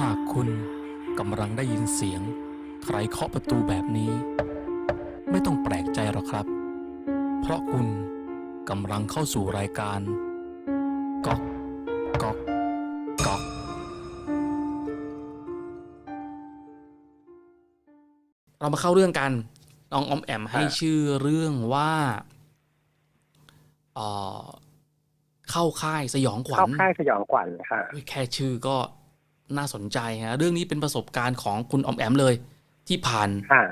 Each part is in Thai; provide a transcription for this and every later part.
หากคุณกำลังได้ยินเสียง ใครเคาะประตูแบบนี้ ไม่ต้องแปลกใจหรอกครับ เพราะคุณกำลังเข้าสู่รายการก๊อกก๊อกก๊อกเรามาเข้าเรื่องกันน้องออมแอมให้อ่าชื่อเรื่องว่าเอ่อเข้าค่ายสยองขวัเข้าญค่ายสยองขวัญค่ะเฮ้ยแค่ชื่อก็ น่าสนใจฮะเรื่องนี้เป็นประสบการณ์ของคุณออมแอมเลย ที่ผ่านค่ะ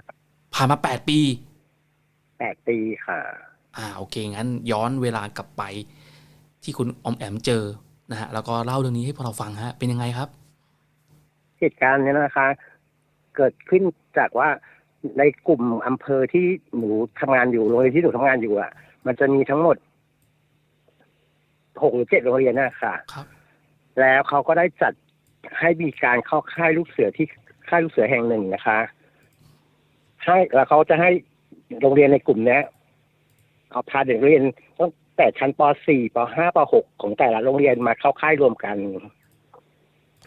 ผ่านมาแปดปีแปดปีค่ะ อ่าโอเคงั้นย้อนเวลากลับไป ที่คุณออมแอมเจอนะฮะแล้วก็เล่าเรื่องนี้ให้พวกเราฟังฮะ เป็นยังไงครับ เหตุการณ์เนี้ยนะคะ เกิดขึ้นจากว่าในกลุ่มอำเภอที่หนูทำงานอยู่โรงเรียนที่หนูทำงานอยู่อะ มันจะมีทั้งหมดหกหรือเจ็ดโรงเรียนนะค่ะ ครับ แล้วเขาก็ได้จัด ให้มีการเข้าค่ายลูกเสือที่ค่ายลูกเสือแห่งหนึ่งนะคะให้แล้วเขาจะให้โรงเรียนในกลุ่มเนี้ยเอาพาเด็กเรียนตั้งแต่ชั้นป .4 ป .5 ป .6 ของแต่ละโรงเรียนมาเข้าค่ายรวมกัน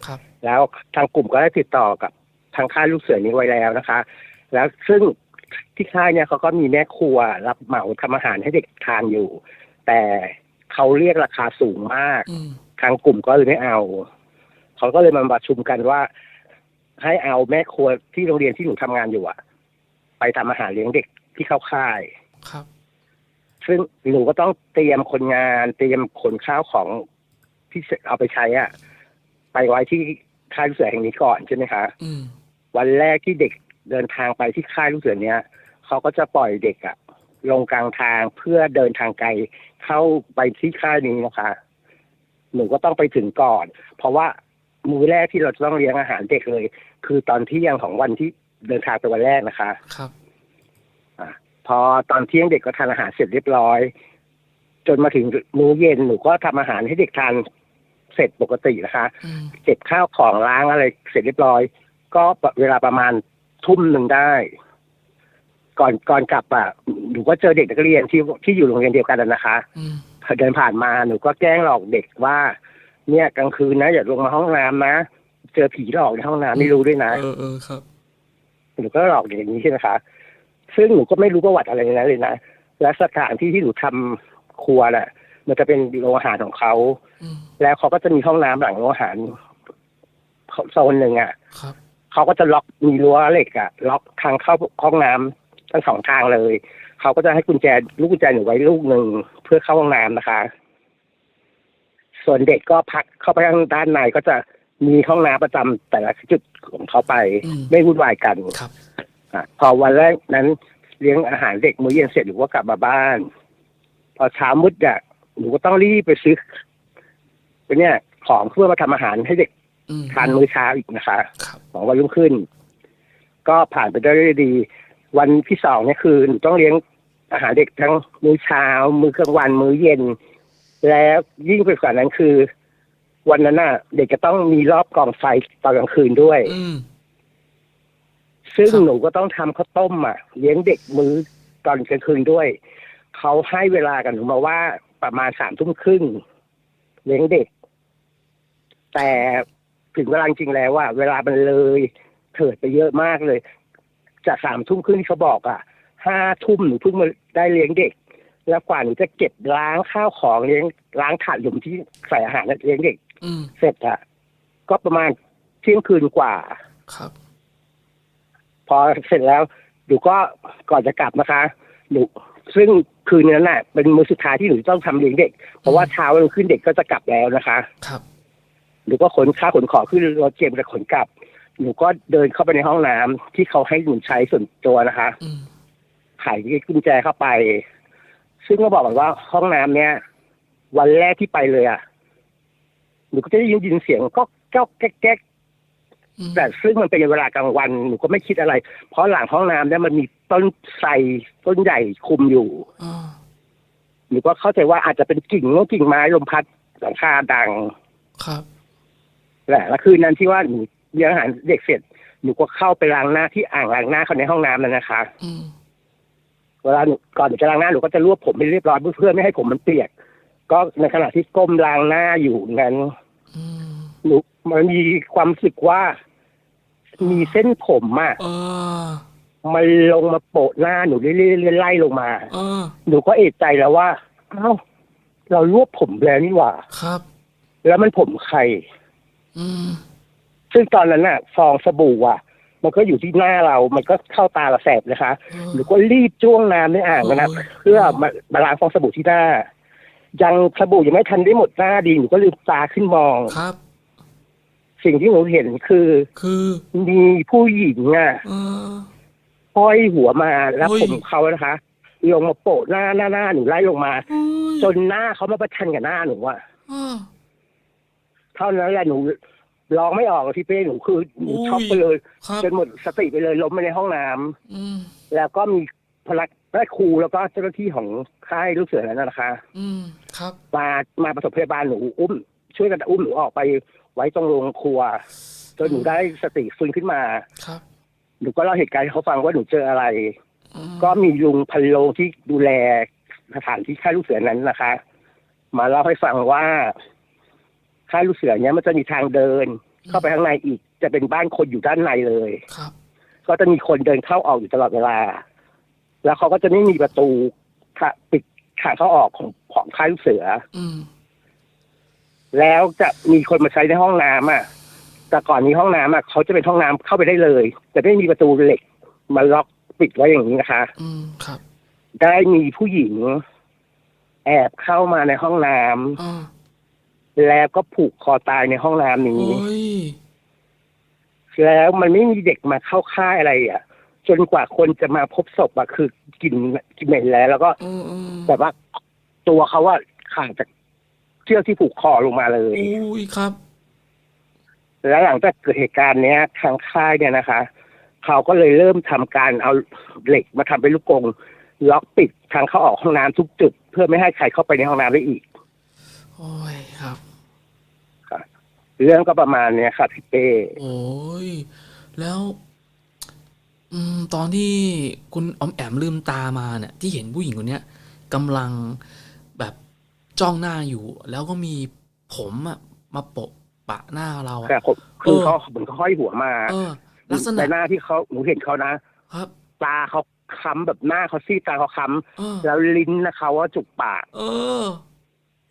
ครับ แล้วทางกลุ่มก็ได้ติดต่อกับทางค่ายลูกเสือนี้ไว้แล้วนะคะ แล้วซึ่งที่ค่ายเนี่ยเขาก็มีแม่ครัวรับเหมาทำอาหารให้เด็กทานอยู่ แต่เขาเรียกราคาสูงมากอืมทางกลุ่มก็เลยไม่เอา เขาก็เลยมาประชุมกันว่า ให้เอาแม่ครัวที่โรงเรียนที่หนูทำงานอยู่อะไปทำอาหารเลี้ยงเด็กที่เข้าค่ายครับ ซึ่งหนูก็ต้องเตรียมคนงานเตรียมขนข้าวของที่เอาไปใช้อะไปไว้ที่ค่ายลูกเสือแห่งนี้ก่อนใช่ไหมคะอืมวันแรกที่เด็กเดินทางไปที่ค่ายลูกเสือเนี้ยเขาก็จะปล่อยเด็กอะลงกลางทางเพื่อเดินทางไกลเข้าไปที่ค่ายนี้นะคะ หนูก็ต้องไปถึงก่อน เพราะว่า มื้อแรกที่เราจะต้องเลี้ยงอาหารเด็กเลย คือตอนเที่ยงของวันที่เดินทางไปวันแรกนะคะ ครับพอตอนเที่ยงเด็กก็ทานอาหารเสร็จเรียบร้อย จนมาถึงมื้อเย็นหนูก็ทำอาหารให้เด็กทานเสร็จปกตินะคะอืมเก็บข้าวของล้างอะไรเสร็จเรียบร้อย ก็เวลาประมาณทุ่มหนึ่งได้ ก่อนก่อนกลับอะหนูก็เจอเด็กนักเรียนที่ที่อยู่โรงเรียนเดียวกันน่ะนะคะอืมพอเดินผ่านมาหนูก็แกล้งหลอกเด็กว่า เนี่ยกลางคืนนะอย่าลงมาห้องน้ำนะเจอผีหลอกในห้องน้ำไม่รู้ด้วยนะเออเออครับหนูก็หลอกเด็กอย่างนี้ใช่ไหมคะซึ่งหนูก็ไม่รู้ประวัติอะไรในนั้นเลยนะและสถานที่ที่หนูทำครัวน่ะมันจะเป็นโรงอาหารของเขาอืมแล้วเขาก็จะมีห้องน้ำหลังโรงอาหารโซนหนึ่งอะครับเขาก็จะล็อกมีรั้วเหล็กอะล็อกทางเข้าห้องน้ำทั้งสองทางเลย เขาก็จะให้กุญแจลูกกุญแจหนูไว้ลูกหนึ่งเพื่อเข้าห้องน้ำนะคะ ส่วนเด็กก็พักเข้าไปข้างด้านในก็จะมีห้องน้ำประจำแต่ละจุดของเขาไปอืม ไม่วุ่นวายกันครับ อะพอวันแรกนั้นเลี้ยงอาหารเด็กมื้อเย็นเสร็จหนูก็กลับมาบ้าน พอเช้ามืดอะหนูก็ต้องรีบไปซื้อไปเนี่ยของเพื่อมาทำอาหารให้เด็กอืมทานมื้อเช้าอีกนะคะ ครับ ของวันรุ่งขึ้น ก็ผ่านไปได้ด้วยดี วันที่สองเนี่ยคือหนูต้องเลี้ยงอาหารเด็กทั้งมื้อเช้า มื้อกลางวันมื้อเย็น แล้วยิ่งไปกว่านั้นคือ วันนั้นน่ะ เด็กจะต้องมีรอบกองไฟตอนกลางคืนด้วย อืม ซึ่งครับ หนูก็ต้องทำข้าวต้มอะ เลี้ยงเด็กมื้อตอนกลางคืนด้วย เขาให้เวลากันหนูมาว่าประมาณสามทุ่มครึ่งเลี้ยงเด็ก แต่ถึงเวลาจริงๆแล้วว่า เวลามันเลยเถิดไปเยอะมากเลย จากสามทุ่มครึ่งที่เขาบอกอะห้าทุ่มหนูเพิ่งมาได้เลี้ยงเด็ก แล้วกว่าหนูจะเก็บล้างข้าวของเลี้ยงล้างถาดหลุมที่ใส่อาหารเลี้ยงเด็กอืมเสร็จอะก็ประมาณเที่ยงคืนกว่า ครับ พอเสร็จแล้วหนูก็ก่อนจะกลับนะคะหนูซึ่งคืนนั้นน่ะ เป็นมื้อสุดท้ายที่หนูต้องทำเลี้ยงเด็ก เพราะว่าเช้าวันรุ่งขึ้นเด็กก็จะกลับแล้วนะคะ ครับ หนูก็ขนข้าวขนของขึ้นรถเก็บแล้วขนกลับ หนูก็เดินเข้าไปในห้องน้ำที่เขาให้หนูใช้ส่วนตัวนะคะ อืมไขกุญแจเข้าไป ซึ่งก็บอกก่อนว่าห้องน้ำเนี้ยวันแรกที่ไปเลยอะหนูก็จะได้ยินเสียงก็แก๊กแก๊กแก๊กอืมแต่ซึ่งมันเป็นเวลากลางวันหนูก็ไม่คิดอะไร เพราะหลังห้องน้ำเนี่ยมันมีต้นไทรต้นใหญ่คุมอยู่อ่าหนูก็เข้าใจว่าอาจจะเป็นกิ่งงกิ่งไม้ลมพัดหลังคาดัง ครับแหละแล้วคืนนั้นที่ว่าหนูเลี้ยงอาหารเด็กเสร็จหนูก็เข้าไปล้างหน้าที่อ่างล้างหน้าเขาในห้องน้ำนั่นนะคะ อืม เวลาหนูก่อนหนูจะล้างหน้าหนูก็จะรวบผมไปเรียบร้อยเพื่อไม่ให้ผมมันเปียก ก็ในขณะที่ก้มล้างหน้าอยู่นั้นอืมหนูมันมีความรู้สึกว่า มีเส้นผมอะเออมันลงมาโปะหน้าหนูเรื่อยๆไล่ลงมาเออหนูก็เอะใจแล้วว่าเอ้าเรารวบผมแล้วนี่หว่า ครับ แล้วมันผมใครอืมซึ่งตอนนั้นน่ะ ฟองสบู่อะ มันก็อยู่ที่หน้าเรา มันก็เข้าตาเราแสบนะคะเออหนูก็รีบจ้วงน้ำในอ่างนะโอ้ยเพื่อมามาล้างฟองสบู่ที่หน้า ยังสบู่ยังไม่ทันได้หมดหน้าดีหนูก็ลืมตาขึ้นมองครับ สิ่งที่หนูเห็นคือ คือมีผู้หญิงอะเออห้อยหัวมาแล้วโอ้ยผมเขานะคะลงมาโปะหน้าหน้าหน้าหนูไล่ลงมาโอ้ยจนหน้าเขามาประชันกับหน้าหนูอะเออเท่านั้นแหละหนู ร้องไม่ออกอะพี่เป้หนูคือหนูอุ้ยช็อกไปเลยครับจนหมดสติไปเลยล้มไปในห้องน้ำอืมแล้วก็มีพลักแม่ครูแล้วก็เจ้าหน้าที่ของค่ายลูกเสือนั้นนะคะ อืมครับ มามาประสบพยาบาลหนูอุ้ม ช่วยกันอุ้มหนูออกไปไว้ตรงโรงครัวจนหนูได้สติฟื้นขึ้นมา ครับหนูก็เล่าเหตุการณ์ให้เขาฟังว่าหนูเจออะไร อืมก็มีลุงพันโลงที่ดูแลสถานที่ค่ายลูกเสือนั้นนะคะ มาเล่าให้ฟังว่า ค่ายลูกเสือเนี้ยมันจะมีทางเดิน เข้าไปข้างในอีก จะเป็นบ้านคนอยู่ด้านในเลย ครับ ก็จะมีคนเดินเข้าออกอยู่ตลอดเวลา แล้วเขาก็จะไม่มีประตูค่ะปิดทางเข้าออกของของค่ายลูกเสือ อืมแล้วจะมีคนมาใช้ในห้องน้ำอะ แต่ก่อนนี้ห้องน้ำอะเขาจะเป็นห้องน้ำเข้าไปได้เลยแต่ไม่มีประตูเหล็กมาล็อกปิดไว้อย่างนี้นะคะ อืมครับได้มีผู้หญิง แอบเข้ามาในห้องน้ำ อ่า แล้วก็ผูกคอตายในห้องน้ำนี้โอ้ยแล้วมันไม่มีเด็กมาเข้าค่ายอะไรอะ จนกว่าคนจะมาพบศพอะคือกลิ่นกลิ่นเหม็นแล้ว แล้วก็เออเออแบบว่าตัวเขาว่าขาดจากเชือกที่ผูกคอลงมาเลยอุ้ยครับ แล้วหลังจากเกิดเหตุการณ์เนี้ย ทางค่ายเนี่ยนะคะ เขาก็เลยเริ่มทำการเอาเหล็กมาทำเป็นลูกกรงล็อกปิดทางเข้าออกห้องน้ำทุกจุด เพื่อไม่ให้ใครเข้าไปในห้องน้ำได้อีก โอ้ยครับ เรื่องก็ประมาณเนี้ยค่ะพี่เป้โอ้ยแล้ว อืม ตอนที่คุณออมแอมลืมตามาเนี่ย ที่เห็นผู้หญิงคนเนี้ยกำลังแบบจ้องหน้าอยู่ แล้วก็มีผมอะมาโปะปะหน้าเราอะ แต่ผมคือเออ เขาเหมือนเขาห้อยหัวมาเออ ลักษณะในหน้าที่เขาหนูเห็นเขานะครับ ตาเขาค้ำแบบหน้าเขาซีดตาเขาค้เออำแล้วลิ้นนะเขาว่าจุกปาก เออ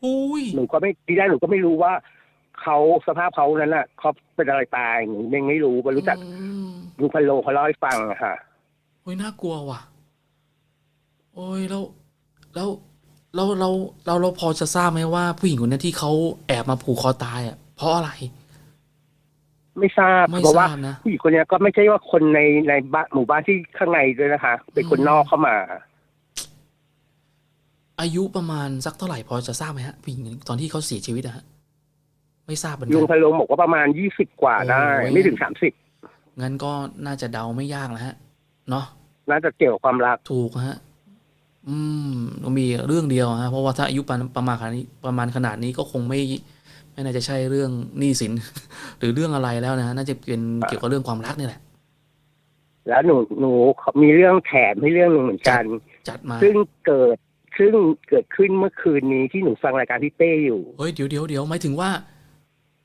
อุ้ย หนูก็ไม่ทีแรกหนูก็ไม่รู้ว่า เขาสภาพเขานั้นน่ะเขาเป็นอะไรตายหนูยังไม่รู้มารู้จักอืมลุงพันโลเขาเล่าให้ฟังอะค่ะ โอ้ยน่ากลัวว่ะ โอ้ยแล้วแล้วเราเราเราเราพอจะทราบไหมว่าผู้หญิงคนนี้ที่เขาแอบมาผูกคอตายอะ เพราะอะไร ไม่ทราบไม่เพราะทว่าราบนะ ผู้หญิงคนเนี้ยก็ไม่ใช่ว่าคนในในบ้านหมู่บ้านที่ข้างในด้วยนะคะ เป็นคนอืมนอกเข้ามา อายุประมาณสักเท่าไหร่พอจะทราบไหมฮะผู้หญิงตอนที่เขาเสียชีวิตอะฮะ ไม่ทราบเหมือนลุกังนพันโลบอกว่าประมาณยี่สิบกว่าได้โอ้ยไม่ถึงสามสิบงั้นก็น่าจะเดาไม่ยากนะฮะ เนาะน่าจะเกี่ยวกับความรัก ถูกฮะ อืมก็มีเรื่องเดียวฮะ เพราะว่าถ้าอายุประประมาณขนาดนี้ประมาณขนาดนี้ก็คงไม่ไม่น่าจะใช่เรื่องหนี้สิน หรือเรื่องอะไรแล้วนะฮะน่าจะเป็นเกี่ยวกับเรื่องความรักนี่แหละ แล้วหนูหนูมีเรื่องแถมให้เรื่องหนึ่งเหมือนกัน จัดมา ซึ่งเกิดซึ่งเกิดขึ้นเมื่อคืนนี้ที่หนูฟังรายการพี่เป้อยู่ เฮ้ยเดี๋ยวเดี๋ยวเดี๋ยวหมายถึงว่า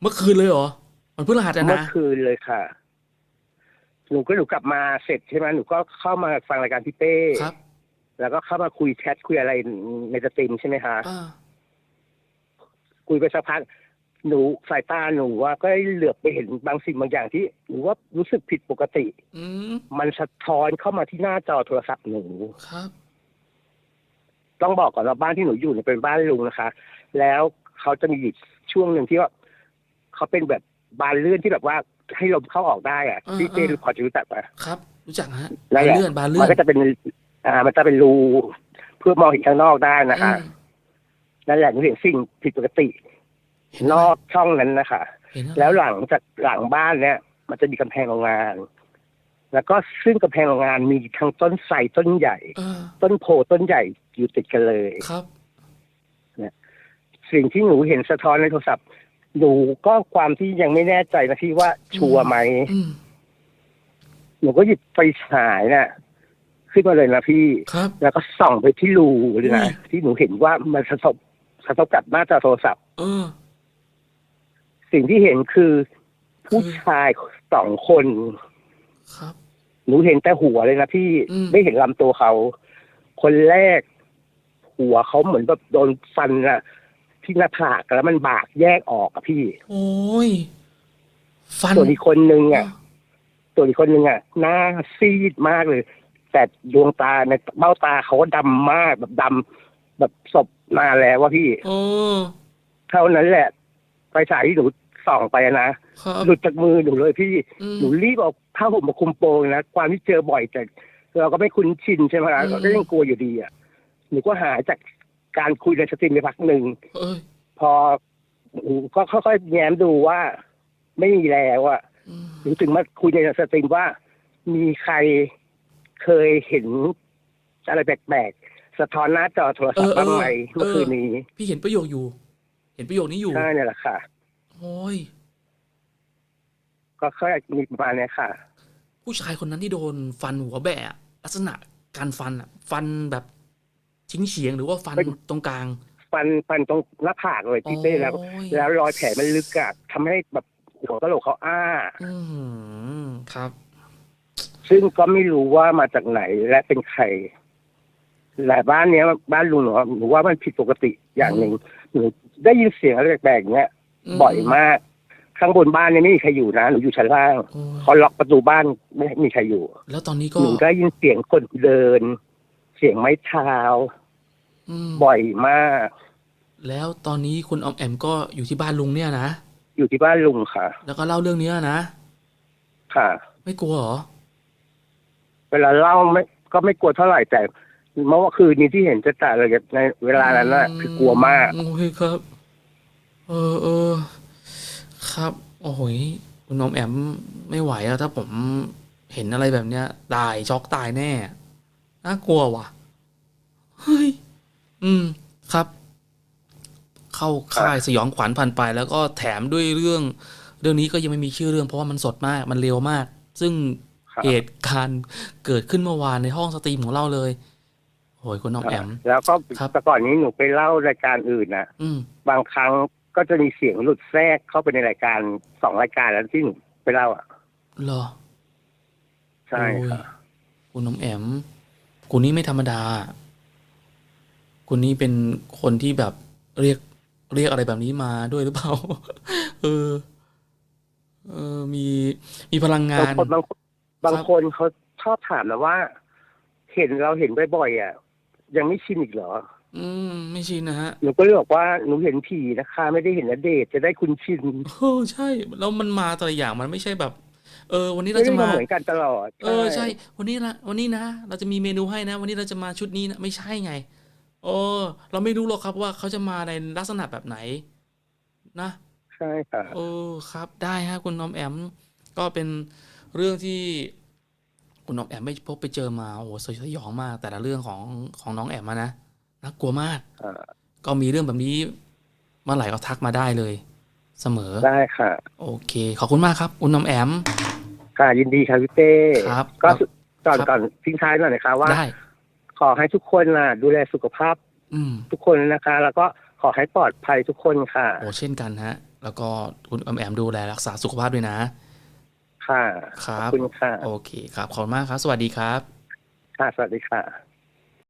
เมื่อคืนเลยเหรอมันเพิ่งรหัสอะเมื่อนะคืนเลยค่ะ หนูก็หนูกลับมาเสร็จใช่ไหมหนูก็เข้ามาฟังรายการพี่เป้ครับ แล้วก็เข้ามาคุยแชทคุยอะไรในสตรีมใช่ไหมคะอ่า คุยไปสักพักหนูสายตาหนูว่าก็เหลือบไปเห็นบางสิ่งบางอย่างที่หนูว่ารู้สึกผิดปกติ อืม มันสะท้อนเข้ามาที่หน้าจอโทรศัพท์หนู ครับ ต้องบอกก่อนว่าบ้านที่หนูอยู่เนี่ยเป็นบ้านลุงนะคะ แล้วเขาจะมีอยู่ช่วงหนึ่งที่ว่า เขาเป็นแบบบานเลื่อนที่แบบว่าให้ลมเข้าออกได้อะอ่าพี่เจอ่าพอจะรู้จักปะครับ รู้จักฮะนั่บานแหละเลื่อนบานเลื่มัอนนก็จะเป็นอ่ามันจะเป็นรูเพื่อมองเห็นข้างนอกได้นะคะอืมนั่นแหละหนูเห็นสิ่งผิดปกติเห็นไหมนอกช่องนั้นนะคะเห็นอะไรแล้วหลังจากหลังบ้านเนี่ย มันจะมีกำแพงโรงงาน แล้วก็ซึ่งกำแพงโรงงานมีทั้งต้นไทรต้นใหญ่เออต้นโพต้นใหญ่อยู่ติดกันเลยครับสิ่งที่หนูเห็นสะท้อนในโทรศัพท์ หนูก็ความที่ยังไม่แน่ใจนะที่ว่าชัวร์ไหมอืมหนูก็หยิบไฟฉายน่ะ ขึ้นมาเลยนะพี่ ครับ แล้วก็ส่องไปที่รูเลยอุ้นะยที่หนูเห็นว่ามันสะทบสะทบกับหน้าจอโทรศัพท์ เออ สิ่งที่เห็นคือผู้ชายสองคน ครับ หนูเห็นแต่หัวเลยนะพี่อืม ไม่เห็นลำตัวเขา คนแรก หัวเขาเหมือนแบบโดนฟันอะ ที่หน้าผากแล้วมันบากแยกออกอะพี่ โอ้ยฟัน ส่วนอีกคนนึงอะส่วนอีกคนนึงอะหน้าซีดมากเลย แต่ดวงตาในเบ้าตาเขาก็ดำมากแบบดำแบบศพมาแล้วว่าพี่โอ้เท่านั้นแหละไฟฉายที่หนูส่องไปอะนะ ครับ หลุดจากมือหนูเลยพี่ อืม หนูรีบเอาผ้าห่มมาคลุมโปงนะ ความที่เจอบ่อยแต่เราก็ไม่คุ้นชินใช่ไหมอืล่ะมก็ยังกลัวอยู่ดีอะ หนูก็หาจาก การคุยในสตรีมไปพักหนึ่งเอ้ยพอหนูก็ค่อยๆแง้มดูว่า ไม่มีแล้วอะอืมหนูถึงมาคุยในสตรีมว่า มีใครเคยเห็นอะไรแปลกๆสะท้อนหน้าจอโทรศัพท์บ้างไหมเมื่อคืนนี้ พี่เห็นประโยคอยู่ เห็นประโยคนี้อยู่ใช่เนี่ยแหละค่ะโอ้ยก็ค่อยมีประมาณเนี้ยค่ะ ผู้ชายคนนั้นที่โดนฟันหัวแบะลักษณะการฟันอะฟันแบบ ชิงเฉียงหรือว่าฟันเป็นตรงกลาง ฟันฟันตรงหน้าผากเลยพี่เต้แล้วโอ้ยแล้วรอยแผลมันลึกอะทำให้แบบหัวกะโหลกเขาอ้า อืมครับ ซึ่งก็ไม่รู้ว่ามาจากไหนและเป็นใครแต่บ้านเนี้ยบ้านลุงหนูหนูว่ามันผิดปกติอย่างหนึ่งหนูได้ยินเสียงอะไรแปลกๆอย่างเงี้ยมบ่อยมาก ข้างบนบ้านเนี่ยไม่มีใครอยู่นะหนูอยู่ชั้นล่างโอ้ยเขาล็อกประตูบ้านไม่มีใครอยู่ แล้วตอนนี้ก็หนูได้ยินเสียงคนเดิน เสียงไม้เท้าอืมบ่อยมาก แล้วตอนนี้คุณออมแอมก็อยู่ที่บ้านลุงเนี่ยนะ อยู่ที่บ้านลุงค่ะ แล้วก็เล่าเรื่องเนี้ยนะ ค่ะ ไม่กลัวเหรอ เวลาเล่าไม่ก็ไม่กลัวเท่าไหร่แต่เมื่อคืนนี้ที่เห็นจะจ่าเลยในเวลานั้นน่ะคือกลัวมาก โอ้ยครับ เออเออ ครับ โอ้โหยคุณออมแอมไม่ไหวอะถ้าผมเห็นอะไรแบบเนี้ย ตายช็อกตายแน่ น่ากลัวว่ะเฮ้ยอืมครับ เข้าค่ายสยองขวัญผ่านไป แล้วก็แถมด้วยเรื่อง เรื่องนี้ก็ยังไม่มีชื่อเรื่อง เพราะว่ามันสดมากมันเร็วมาก ซึ่งครับเหตุการณ์เกิดขึ้นเมื่อวานในห้องสตรีมของเราเลยโอ้ยคุณน้องแอม แล้วก็ครับแต่ก่อนนี้หนูไปเล่ารายการอื่นนะอืมบางครั้งก็จะมีเสียงหลุดแทรกเข้าไปในรายการสองรายการแล้วที่หนูไปเล่าอะเหรอ ใช่โอ้ยค่ะคุณน้องแอม คุณนี่ไม่ธรรมดา คุณนี่เป็นคนที่แบบเรียกเรียกอะไรแบบนี้มาด้วยหรือเปล่า เออ เออ มีมีพลังงาบางนคนบางคนบางคนเขาชอบถามนะว่า เห็นเราเห็นบ่อยๆอะ ยังไม่ชินอีกเหรอ อืม ไม่ชินนะฮะหนูก็เลยบอกว่าหนูเห็นผีนะคะ ไม่ได้เห็นนเดชน์จะได้คุณชินโอ้ใช่ แล้วมันมาแต่ละอย่างมันไม่ใช่แบบ เออ วันนี้ไม่เราได้จะมามาเหมือนกันตลอด เออใช่ วันนี้นะวันนี้นะเราจะมีเมนูให้นะ วันนี้เราจะมาชุดนี้นะไม่ใช่ไงโอ้เราไม่รู้หรอกครับว่าเขาจะมาในลักษณะแบบไหน นะใช่ค่ะเออครับ ได้ฮะคุณน้อมแอม ก็เป็นเรื่องที่คุณน้องแอมไม่พบไปเจอมาโอ้โหสยองมาก แต่ละเรื่องของของน้องแอมอะนะน่ากลัวมากอ่าก็มีเรื่องแบบนี้เมื่อไหร่ก็ทักมาได้เลย เสมอ ได้ค่ะ โอเค ขอบคุณมากครับ คุณน้อมแอม ค่ะ ยินดีครับพี่เต้ครับก็สุก่อนครับ ก่อนทิ้งท้ายหน่อยนะคะว่า ได้ ขอให้ทุกคนน่ะดูแลสุขภาพอืม ทุกคนนะคะ แล้วก็ขอให้ปลอดภัยทุกคนค่ะ โอ้เช่นกันฮะ แล้วก็คุณออมแอมดูแลรักษาสุขภาพด้วยนะ ค่ะ ครัขอบบคุณค่ะ โอเคครับ ขอบคุณมากครับ สวัสดีครับ ค่ะ สวัสดีค่ะ